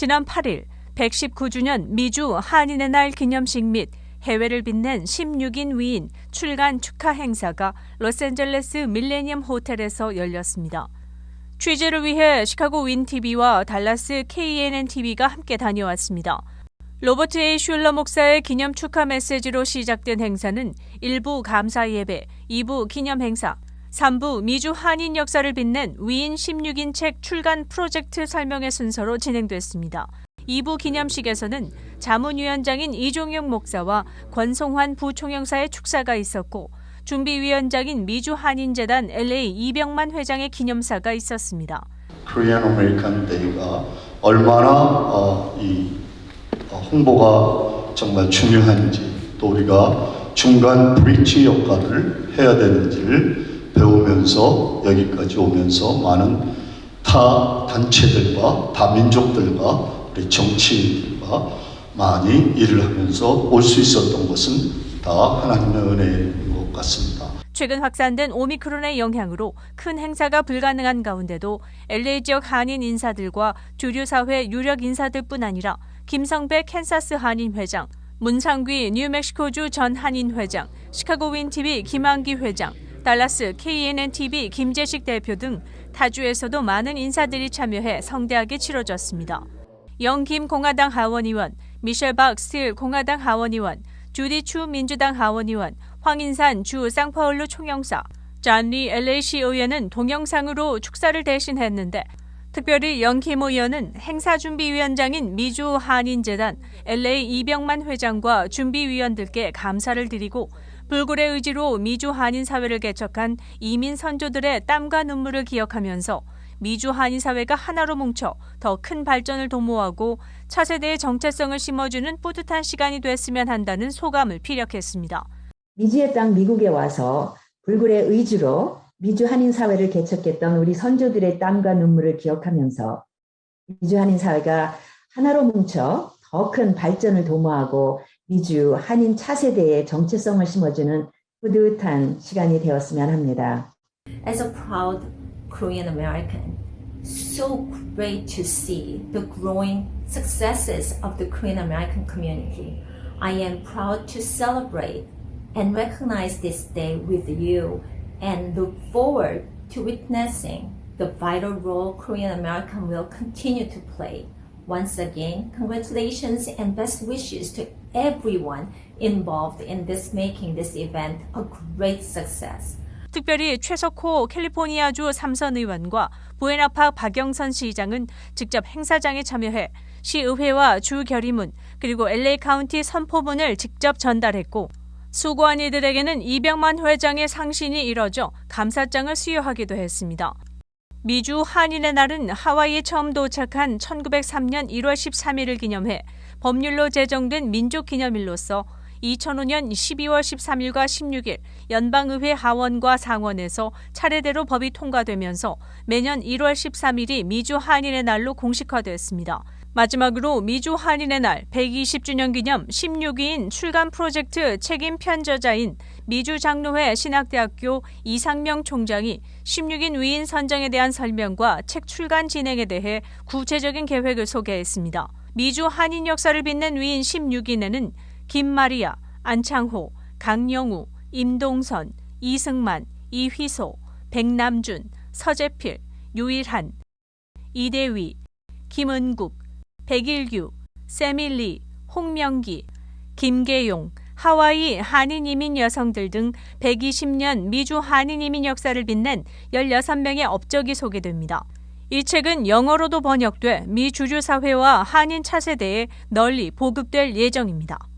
지난 8일 119주년 미주 한인의 날 기념식 및 해외를 빛낸 16인 위인 출간 축하 행사가 로스앤젤레스 밀레니엄 호텔에서 열렸습니다. 취재를 위해 시카고 윈 TV와 달라스 KNN TV가 함께 다녀왔습니다. 로버트 A. 슐러 목사의 기념 축하 메시지로 시작된 행사는 1부 감사 예배, 2부 기념 행사, 3부 미주 한인 역사를 빛낸 위인 16인 책 출간 프로젝트 설명의 순서로 진행됐습니다. 2부 기념식에서는 자문위원장인 이종용 목사와 권송환 부총영사의 축사가 있었고 준비위원장인 미주 한인재단 LA 이병만 회장의 기념사가 있었습니다. 코리안 아메리칸 데이가 얼마나 어, 이 어, 홍보가 정말 중요한지 또 우리가 중간 브릿지 역할을 해야 되는지를 배우면서 여기까지 오면서 많은 타 단체들과 타 민족들과 우리 정치인들과 많이 일을 하면서 올 수 있었던 것은 다 하나님의 은혜인 것 같습니다. 최근 확산된 오미크론의 영향으로 큰 행사가 불가능한 가운데도 LA 지역 한인 인사들과 주류 사회 유력 인사들뿐 아니라 김성배 캔사스 한인 회장, 문상귀 뉴멕시코주 전 한인 회장, 시카고 윈 TV 김한기 회장, 달라스 KNN TV 김재식 대표 등 타주에서도 많은 인사들이 참여해 성대하게 치러졌습니다. 영김 공화당 하원의원, 미셸 박스틸 공화당 하원의원, 주디 추 민주당 하원의원, 황인산 주 쌍파울루 총영사, 잔리 LA시 의원은 동영상으로 축사를 대신했는데 특별히 영김 의원은 행사준비위원장인 미주 한인재단 LA 이병만 회장과 준비위원들께 감사를 드리고 불굴의 의지로 미주 한인 사회를 개척한 이민 선조들의 땀과 눈물을 기억하면서 미주 한인 사회가 하나로 뭉쳐 더 큰 발전을 도모하고 차세대의 정체성을 심어주는 뿌듯한 시간이 됐으면 한다는 소감을 피력했습니다. 미주의 땅 미국에 와서 불굴의 의지로 미주 한인 사회를 개척했던 우리 선조들의 땀과 눈물을 기억하면서 미주 한인 사회가 하나로 뭉쳐 더 큰 발전을 도모하고 미주 한인 차세대의 정체성을 심어주는 뿌듯한 시간이 되었으면 합니다. As a proud Korean American, so great to see the growing successes of the Korean American community. I am proud to celebrate and recognize this day with you and look forward to witnessing the vital role Korean American will continue to play. Once again, congratulations and best wishes to everyone involved in this making this event a great success. 특별히 최석호 캘리포니아주 삼선 의원과 부에나파 박영선 시장은 직접 행사장에 참여해 시의회와 주 결의문 그리고 LA 카운티 선포문을 직접 전달했고 수고한 이들에게는 이병만 회장의 상신이 이뤄져 감사장을 수여하기도 했습니다. 미주 한인의 날은 하와이에 처음 도착한 1903년 1월 13일을 기념해 법률로 제정된 민족 기념일로서 2005년 12월 13일과 16일 연방의회 하원과 상원에서 차례대로 법이 통과되면서 매년 1월 13일이 미주 한인의 날로 공식화됐습니다. 마지막으로 미주 한인의 날 120주년 기념 16위인 출간 프로젝트 책임 편저자인 미주 장로회 신학대학교 이상명 총장이 16인 위인 선정에 대한 설명과 책 출간 진행에 대해 구체적인 계획을 소개했습니다. 미주 한인 역사를 빛낸 위인 16인에는 김마리아, 안창호, 강영우, 임동선, 이승만, 이휘소, 백남준, 서재필, 유일한, 이대위, 김은국, 백일규, 세밀리, 홍명기, 김계용, 하와이 한인 이민 여성들 등 120년 미주 한인 이민 역사를 빛낸 16명의 업적이 소개됩니다. 이 책은 영어로도 번역돼 미 주류 사회와 한인 차세대에 널리 보급될 예정입니다.